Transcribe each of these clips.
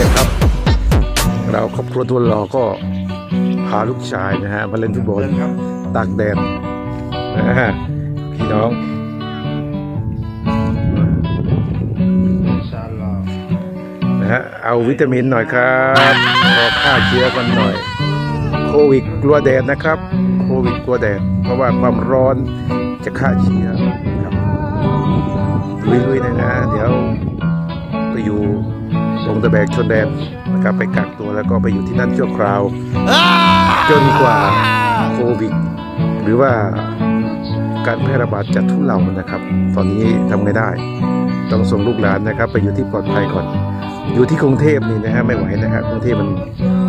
นะครับ เราครอบครัวตัวหล่อก็พาลูกชายนะฮะมาเล่นฟุตบอลตากแดดนะฮะพี่น้องชาลอนะฮะเอาวิตามินหน่อยครับขอฆ่าเชื้อกันหน่อย โควิดกลัวแดดนะครับ โควิดกลัวแดด เพราะว่าความร้อนจะฆ่าเชื้อครับลุยๆหน่อยนะเดี๋ยวไปอยู่ ตรงตะแบกชนแดนนะครับไปกักตัวแล้วก็ไปอยู่ที่นั่นชั่วคราว จนกว่าโควิด หรือว่าการแพร่ระบาดจะทุเลานะครับ ตอนนี้ทำไงได้ ต้องส่งลูกหลานนะครับ ไปอยู่ที่ปลอดภัยก่อน อยู่ที่กรุงเทพนี่นะฮะไม่ไหวนะฮะกรุงเทพมัน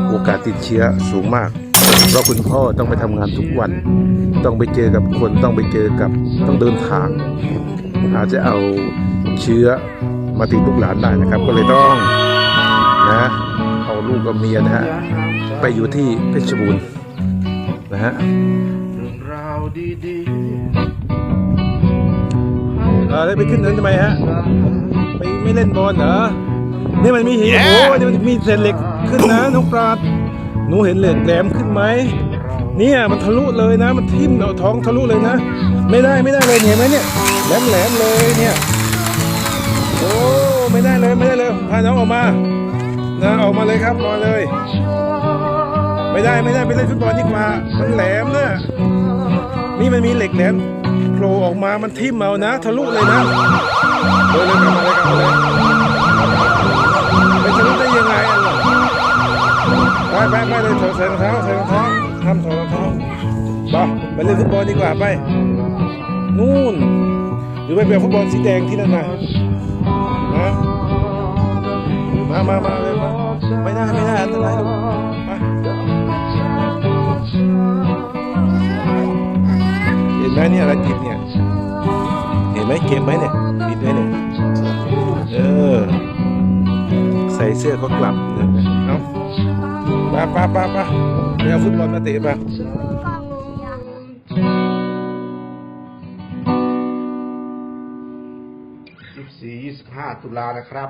โอกาสติดเชื้อสูงมาก เพราะคุณพ่อต้องไปทำงานทุกวัน ต้องไปเจอกับคนต้องไปเจอกับต้องเดินทาง อาจจะเอาเชื้อมาติดลูกหลานได้นะครับ ก็เลยต้อง นะ เอาลูกกับเมียนะฮะ ไปอยู่ที่เพชรบูรณ์นะฮะเรื่องราวดีเออแล้วไปขึ้นนั้นทำไมฮะ ไปไม่เล่นบอลเหรอ นี่มันมีหินโอ้โหนี่มันมีเศษเหล็กขึ้นนะน้องปราดหนูเห็นเหล็กแหลมขึ้นไหมเนี่ยมันทะลุเลยนะ มันทิ่มเอาท้องทะลุเลยนะ ไม่ได้ไม่ได้เลยเห็นไหมเนี่ยแหลมแหลมเลยเนี่ยโอ้ไม่ได้เลยไม่ได้เลยพาน้องออกมา นะออกมาเลยครับรอเลย ไม่ได้ไม่ได้ไปเล่นฟุตบอลดีกว่ามันแหลมนะนี่มันมีเหล็กแหลมโผล่ออกมามันทิ่มเอานะทะลุเลยนะเลยเลยกลับมาเลยกลับมาเลยไปทะลุได้ยังไงอะไปไปไปเลยถอดใส่รองเท้าใส่รองเท้าทำถอดรองเท้าไปไปเล่นฟุตบอลดีกว่าไปนู่นหรือไปเป็นฟุตบอลสีแดงที่นั่นนะนะมามามาเลยมา ไม่ได้ไม่ได้อันตรายลูกไปเห็นไหมเนี่ยอะไรติดเนี่ย เห็นไหมเก็บไหมเนี่ยติดไว้เนี่ย เออ ใส่เสื้อก็กลับเนไหมเอาไปไปไปไปไปเอาฟุตบอลมาเตะไปๆ24 25ตุลานะครับ